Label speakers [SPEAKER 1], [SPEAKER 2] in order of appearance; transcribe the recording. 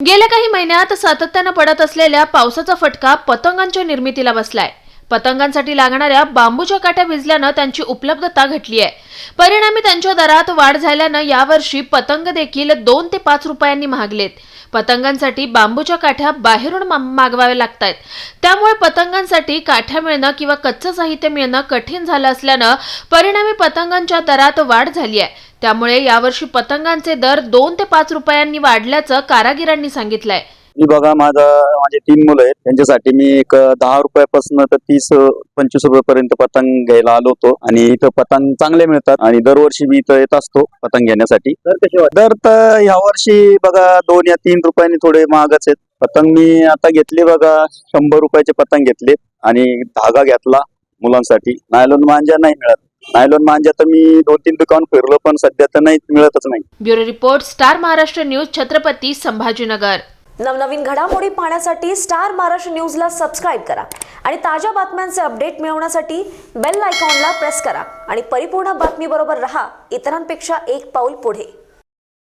[SPEAKER 1] गेल्या काही महिन्यात सातत्यानं पडत असलेल्या पावसाचा फटका पतंगांच्या निर्मितीला बसलाय. पतंगांसाठी लागणाऱ्या बांबूच्या काठ्या भिजल्यानं त्यांची उपलब्धता घटली आहे परिणामी त्यांच्या दरात वाढ झाल्यानं यावर्षी पतंग देखील दोन ते पाच रुपयांनी महागलेत. पतंगांसाठी बांबूच्या काठ्या बाहेरून मा- मागवाव्या लागतायत. त्यामुळे पतंगांसाठी काठ्या मिळणं किंवा कच्चं साहित्य मिळणं कठीण झालं असल्यानं परिणामी पतंगांच्या दरात वाढ झाली आहे त्यामुळे यावर्षी पतंगांचे दर दोन ते पाच रुपयांनी वाढल्याचं कारागिरांनी सांगितलंय.
[SPEAKER 2] मी बघा माझा माझे तीन मुलं आहेत त्यांच्यासाठी मी एक दहा रुपयापासून तर तीस पंचवीस रुपयापर्यंत पतंग घ्यायला आलो होतो. आणि इथं पतंग चांगले मिळतात आणि दरवर्षी मी इथं येत असतो पतंग घेण्यासाठी. दर तर ह्या वर्षी बघा दोन या तीन रुपयांनी थोडे महागच आहेत. पतंग मी आता घेतले बघा शंभर रुपयाचे पतंग घेतले आणि धागा घेतला मुलांसाठी. नायलॉन मांजा नाही मिळत. नायलॉन मांजा तर मी दोन तीन दुकान फिरलो पण सध्या तर नाही मिळतच नाही.
[SPEAKER 1] Bureau report star Maharashtra news Chhatrapati Sambhajinagar.
[SPEAKER 3] नवनवीन घडामोडी पाहण्यासाठी स्टार महाराष्ट्र न्यूजला सबस्क्राईब करा आणि ताज्या बातम्यांचे अपडेट मिळवण्यासाठी बेल आयकॉनला प्रेस करा. आणि परिपूर्ण बातमीबरोबर रहा इतरांपेक्षा एक पाऊल पुढे.